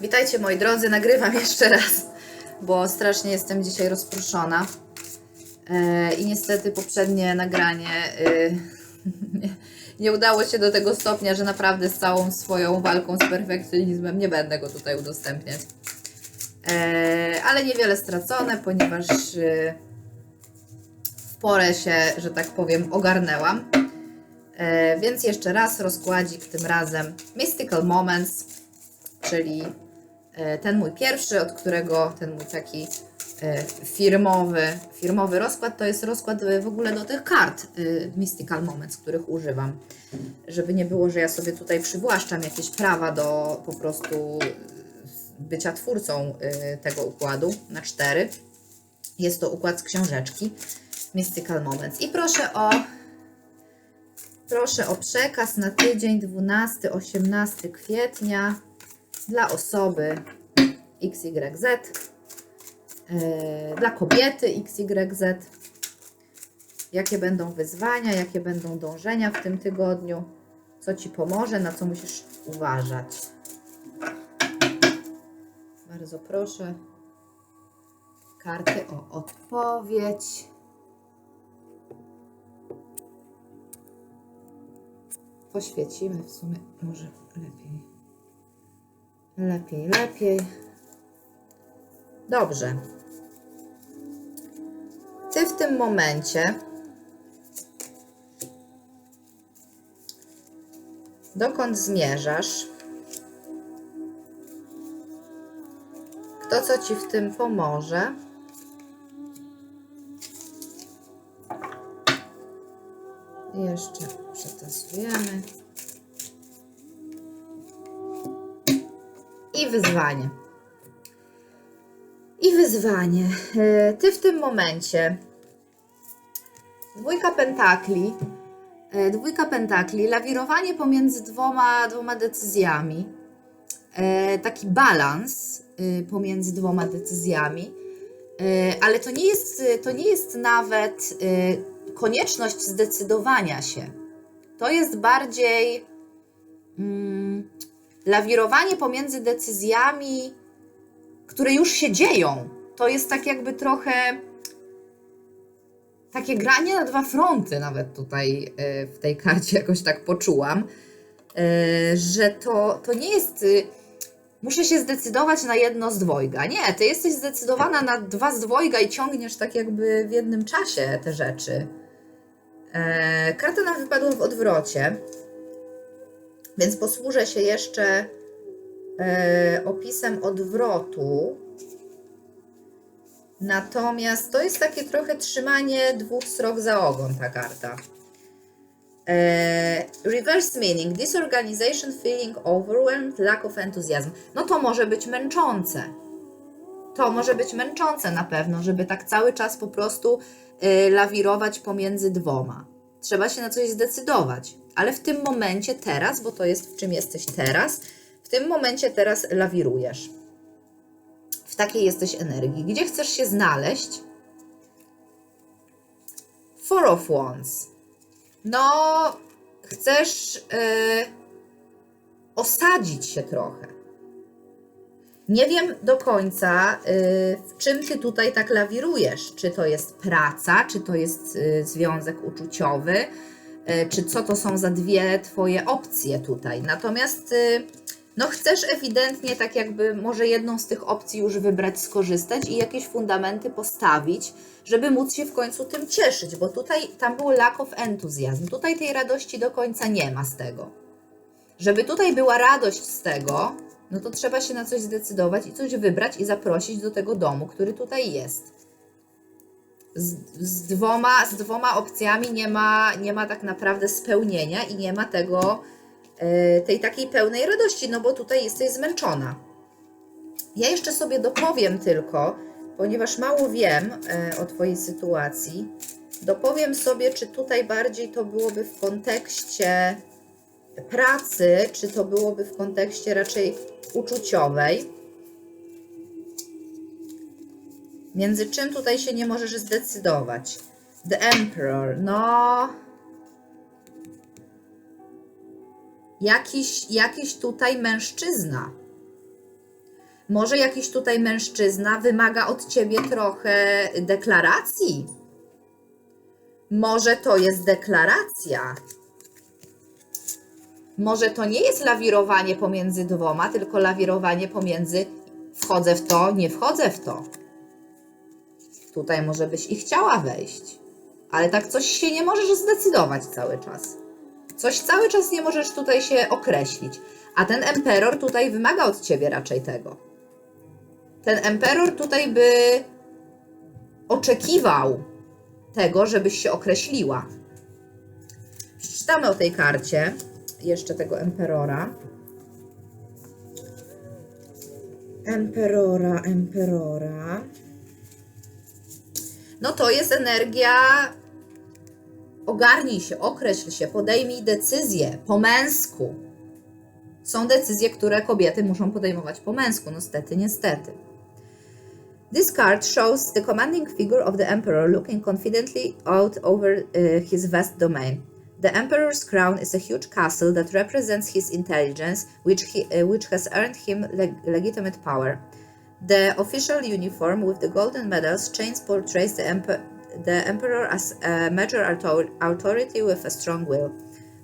Witajcie moi drodzy, nagrywam jeszcze raz, bo strasznie jestem dzisiaj rozproszona. E, I niestety poprzednie nagranie e, nie, udało się do tego stopnia, że naprawdę z całą swoją walką z perfekcjonizmem nie będę go tutaj udostępniać. E, ale niewiele stracone, ponieważ w porę się, że tak powiem, ogarnęłam. Więc jeszcze raz rozkładzik, tym razem Mystical Moments, czyli ten mój pierwszy, od którego ten mój taki e, firmowy, firmowy rozkład, to jest rozkład e, w ogóle do tych kart e, Mystical Moments, których używam. Żeby nie było, że ja sobie tutaj przywłaszczam jakieś prawa do po prostu e, bycia twórcą e, tego układu na cztery. Jest to układ z książeczki Mystical Moments. I proszę o Proszę o przekaz na tydzień 12-18 kwietnia dla osoby XYZ, yy, dla kobiety XYZ. Jakie będą wyzwania, jakie będą dążenia w tym tygodniu, co Ci pomoże, na co musisz uważać. Bardzo proszę karty o odpowiedź. poświecimy w sumie może lepiej. Lepiej, lepiej. Dobrze. Ty w tym momencie dokąd zmierzasz? Kto co ci w tym pomoże? Jeszcze przetasujemy. Wyzwanie. I wyzwanie. E, Ty w tym momencie. Dwójka pentakli. E, Dwójka pentakli. Lawirowanie pomiędzy dwoma, dwoma decyzjami. E, Taki balans pomiędzy dwoma decyzjami. Ale to nie jest, to nie jest nawet konieczność zdecydowania się. To jest bardziej mm, lawirowanie pomiędzy decyzjami, które już się dzieją. To jest tak jakby trochę takie granie na dwa fronty, nawet tutaj y, w tej karcie jakoś tak poczułam, y, że to, to nie jest. y, Muszę się zdecydować na jedno z dwojga. Nie, ty jesteś zdecydowana na dwa z dwojga i ciągniesz tak jakby w jednym czasie te rzeczy. E, karta nam wypadła w odwrocie, więc posłużę się jeszcze e, opisem odwrotu. Natomiast to jest takie trochę trzymanie dwóch srok za ogon, ta karta. E, reverse meaning, disorganization, feeling overwhelmed, lack of enthusiasm. No to może być męczące. To może być męczące na pewno, żeby tak cały czas po prostu y, lawirować pomiędzy dwoma. Trzeba się na coś zdecydować, ale w tym momencie teraz, bo to jest w czym jesteś teraz, w tym momencie teraz lawirujesz. W takiej jesteś energii. Gdzie chcesz się znaleźć? Four of Wands. No, chcesz y, osadzić się trochę. Nie wiem do końca, y, w czym ty tutaj tak lawirujesz. Czy to jest praca, czy to jest y, związek uczuciowy, czy co to są za dwie twoje opcje tutaj. Natomiast y, no chcesz ewidentnie tak jakby może jedną z tych opcji już wybrać, skorzystać i jakieś fundamenty postawić, żeby móc się w końcu tym cieszyć, bo tutaj tam był lack of enthusiasm. Tutaj tej radości do końca nie ma z tego. Żeby tutaj była radość z tego, no to trzeba się na coś zdecydować i coś wybrać i zaprosić do tego domu, który tutaj jest. Z, z, dwoma, z dwoma opcjami nie ma, nie ma tak naprawdę spełnienia i nie ma tego, e, tej takiej pełnej radości, no bo tutaj jesteś zmęczona. Ja jeszcze sobie dopowiem tylko, ponieważ mało wiem e, o Twojej sytuacji, dopowiem sobie, czy tutaj bardziej to byłoby w kontekście pracy, czy to byłoby w kontekście raczej uczuciowej. Między czym tutaj się nie możesz zdecydować? The Emperor, no. Jakiś, jakiś tutaj mężczyzna. Może jakiś tutaj mężczyzna wymaga od ciebie trochę deklaracji. Może to jest deklaracja. Może to nie jest lawirowanie pomiędzy dwoma, tylko lawirowanie pomiędzy wchodzę w to, nie wchodzę w to. Tutaj może byś i chciała wejść, ale tak coś się nie możesz zdecydować cały czas. Coś cały czas nie możesz tutaj się określić. A ten emperor tutaj wymaga od ciebie raczej tego. Ten emperor tutaj by oczekiwał tego, żebyś się określiła. Przeczytamy o tej karcie jeszcze tego emperora. Emperora, emperora. No to jest energia. Ogarnij się, określ się, podejmij decyzję po męsku. Są decyzje, które kobiety muszą podejmować po męsku, no stety, niestety. This card shows the commanding figure of the emperor looking confidently out over uh, his vast domain. The emperor's crown is a huge castle that represents his intelligence, which, he, uh, which has earned him leg- legitimate power. The official uniform with the golden medals chains portrays the, emper- the emperor as a major author- authority with a strong will.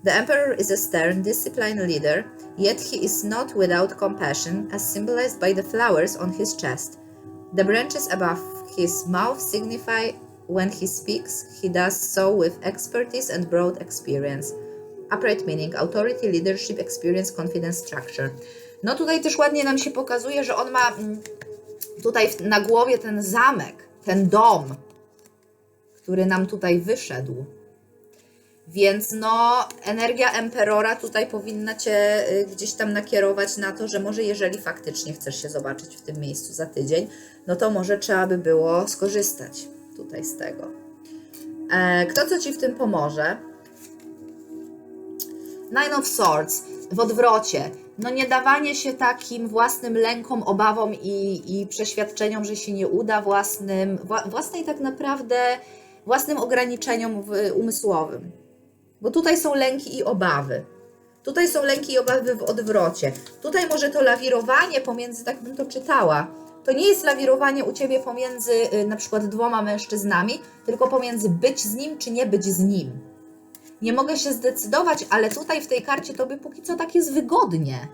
The emperor is a stern, disciplined leader, yet he is not without compassion, as symbolized by the flowers on his chest. The branches above his mouth signify when he speaks, he does so with expertise and broad experience. Upright meaning authority, leadership, experience, confidence, structure. No tutaj też ładnie nam się pokazuje, że on ma mm, tutaj na głowie ten zamek, ten dom, który nam tutaj wyszedł. Więc no, energia Emperora tutaj powinna Cię y, gdzieś tam nakierować na to, że może jeżeli faktycznie chcesz się zobaczyć w tym miejscu za tydzień, no to może trzeba by było skorzystać tutaj z tego. E, kto co Ci w tym pomoże? Nine of Swords w odwrocie. No nie dawanie się takim własnym lękom, obawom i, i przeświadczeniom, że się nie uda, własnym, wła, własnej tak naprawdę, własnym ograniczeniom umysłowym. Bo tutaj są lęki i obawy. Tutaj są lęki i obawy w odwrocie. Tutaj może to lawirowanie pomiędzy, tak bym to czytała, to nie jest lawirowanie u Ciebie pomiędzy y, na przykład dwoma mężczyznami, tylko pomiędzy być z nim, czy nie być z nim. Nie mogę się zdecydować, ale tutaj w tej karcie Tobie póki co tak jest wygodnie.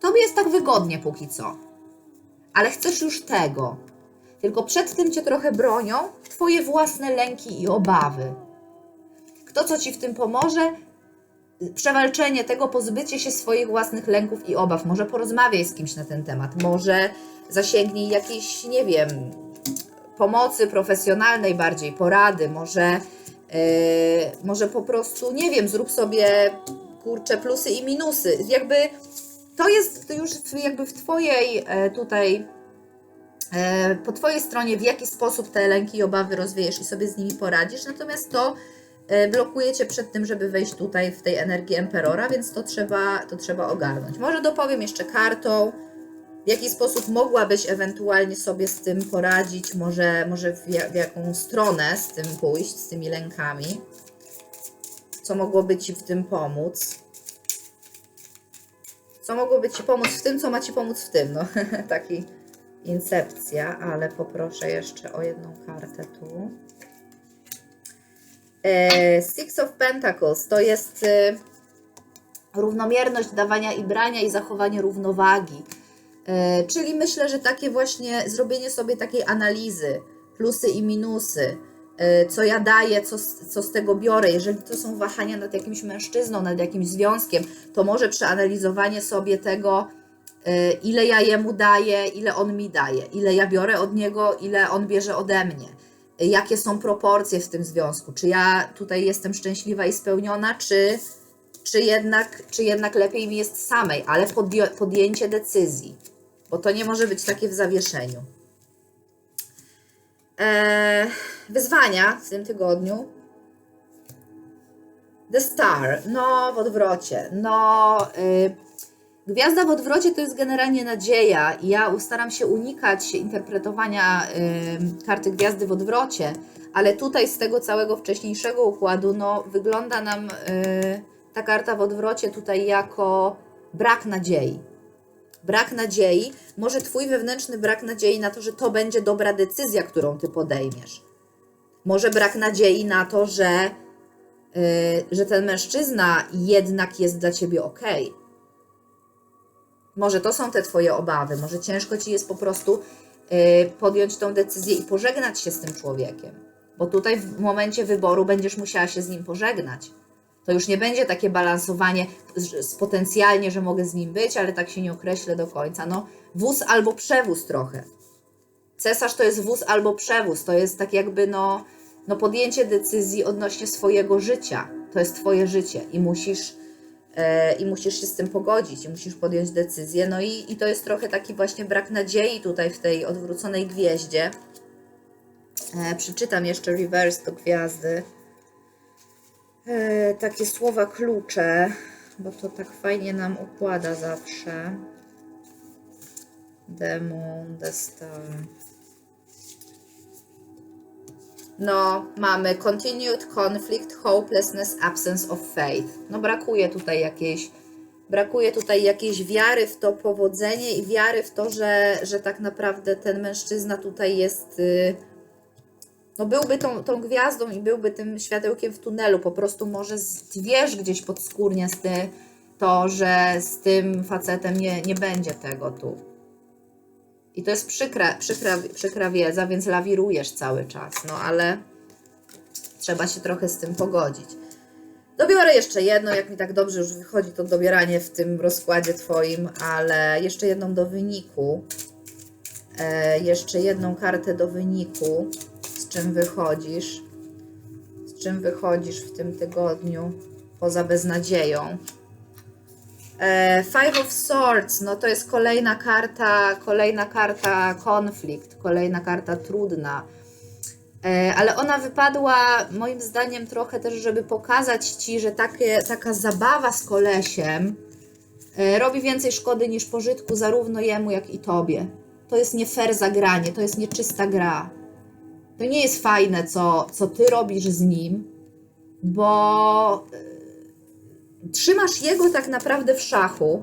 Tobie jest tak wygodnie póki co. Ale chcesz już tego. Tylko przed tym Cię trochę bronią Twoje własne lęki i obawy. Kto co Ci w tym pomoże? Przewalczenie tego, pozbycie się swoich własnych lęków i obaw. Może porozmawiaj z kimś na ten temat. Może zasięgnij jakiejś, nie wiem, pomocy profesjonalnej bardziej, porady. Może, może po prostu, nie wiem, zrób sobie kurcze plusy i minusy. Jakby to jest to już jakby w Twojej e, tutaj e, po Twojej stronie, w jaki sposób te lęki i obawy rozwiejesz i sobie z nimi poradzisz, natomiast to e, blokuje Cię przed tym, żeby wejść tutaj w tej energii Emperora, więc to trzeba, to trzeba ogarnąć. Może dopowiem jeszcze kartą, w jaki sposób mogłabyś ewentualnie sobie z tym poradzić, może, może w, w jaką stronę z tym pójść, z tymi lękami, co mogłoby Ci w tym pomóc. Co mogłoby Ci pomóc w tym, co ma Ci pomóc w tym, no taki incepcja, ale poproszę jeszcze o jedną kartę tu. E, Six of Pentacles to jest e, równomierność dawania i brania i zachowanie równowagi. E, czyli myślę, że takie właśnie zrobienie sobie takiej analizy, plusy i minusy, e, co ja daję, co, co z tego biorę. Jeżeli to są wahania nad jakimś mężczyzną, nad jakimś związkiem, to może przeanalizowanie sobie tego, e, ile ja jemu daję, ile on mi daje, ile ja biorę od niego, ile on bierze ode mnie. Jakie są proporcje w tym związku? Czy ja tutaj jestem szczęśliwa i spełniona, czy, czy, jednak, czy jednak lepiej mi jest samej, ale podjęcie decyzji, bo to nie może być takie w zawieszeniu. Eee, wyzwania w tym tygodniu. The Star, no w odwrocie. No, y, gwiazda w odwrocie to jest generalnie nadzieja. Ja staram się unikać interpretowania y, karty gwiazdy w odwrocie, ale tutaj z tego całego wcześniejszego układu, no wygląda nam y, ta karta w odwrocie tutaj jako brak nadziei. Brak nadziei, może twój wewnętrzny brak nadziei na to, że to będzie dobra decyzja, którą ty podejmiesz. Może brak nadziei na to, że, yy, że ten mężczyzna jednak jest dla ciebie ok. Może to są te twoje obawy, może ciężko ci jest po prostu yy, podjąć tą decyzję i pożegnać się z tym człowiekiem. Bo tutaj w momencie wyboru będziesz musiała się z nim pożegnać. To już nie będzie takie balansowanie z, z potencjalnie, że mogę z nim być, ale tak się nie określę do końca. No, wóz albo przewóz trochę. Cesarz to jest wóz albo przewóz. To jest tak jakby no, no podjęcie decyzji odnośnie swojego życia. To jest twoje życie i musisz, e, i musisz się z tym pogodzić i musisz podjąć decyzję. No i, i to jest trochę taki właśnie brak nadziei tutaj w tej odwróconej gwieździe. E, przeczytam jeszcze reverse do gwiazdy. E, takie słowa klucze, bo to tak fajnie nam układa zawsze. Demon, the star. No, mamy continued conflict, hopelessness, absence of faith. No, brakuje tutaj jakiejś, brakuje tutaj jakiejś wiary w to powodzenie i wiary w to, że, że tak naprawdę ten mężczyzna tutaj jest. No byłby tą, tą gwiazdą i byłby tym światełkiem w tunelu. Po prostu może wiesz gdzieś podskórnie z ty, to, że z tym facetem nie, nie będzie tego tu. I to jest przykra, przykra, przykra wiedza, więc lawirujesz cały czas. No ale trzeba się trochę z tym pogodzić. Dobiorę jeszcze jedno, jak mi tak dobrze już wychodzi to dobieranie w tym rozkładzie Twoim, ale jeszcze jedną do wyniku. E, jeszcze jedną kartę do wyniku, czym wychodzisz. Z czym wychodzisz w tym tygodniu, poza beznadzieją. E, Five of Swords, no to jest kolejna karta, kolejna karta konflikt, kolejna karta trudna. E, Ale ona wypadła moim zdaniem trochę też, żeby pokazać Ci, że takie, taka zabawa z kolesiem e, robi więcej szkody niż pożytku zarówno jemu, jak i Tobie. To jest nie fair zagranie, to jest nieczysta gra. To nie jest fajne, co, co Ty robisz z nim, bo trzymasz jego tak naprawdę w szachu.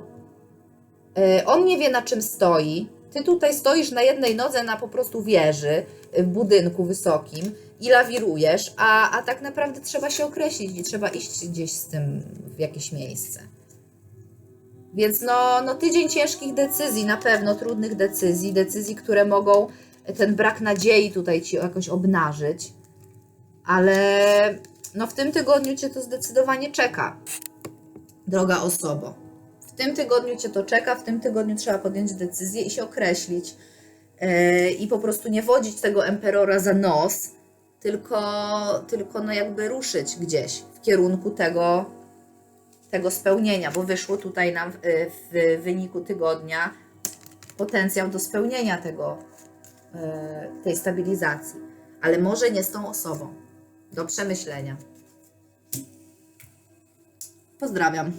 E, On nie wie na czym stoi. Ty tutaj stoisz na jednej nodze na po prostu wieży e, w budynku wysokim i lawirujesz, a, a tak naprawdę trzeba się określić i trzeba iść gdzieś z tym w jakieś miejsce. Więc no, no tydzień ciężkich decyzji, na pewno trudnych decyzji, decyzji, które mogą ten brak nadziei tutaj ci jakoś obnażyć, ale no w tym tygodniu cię to zdecydowanie czeka droga osobo. W tym tygodniu Cię to czeka, w tym tygodniu trzeba podjąć decyzję i się określić. Yy, I po prostu nie wodzić tego emperora za nos, tylko, tylko no jakby ruszyć gdzieś w kierunku tego, tego spełnienia, bo wyszło tutaj nam w, w wyniku tygodnia potencjał do spełnienia tego, tej stabilizacji. Ale może nie z tą osobą. Do przemyślenia. Pozdrawiam.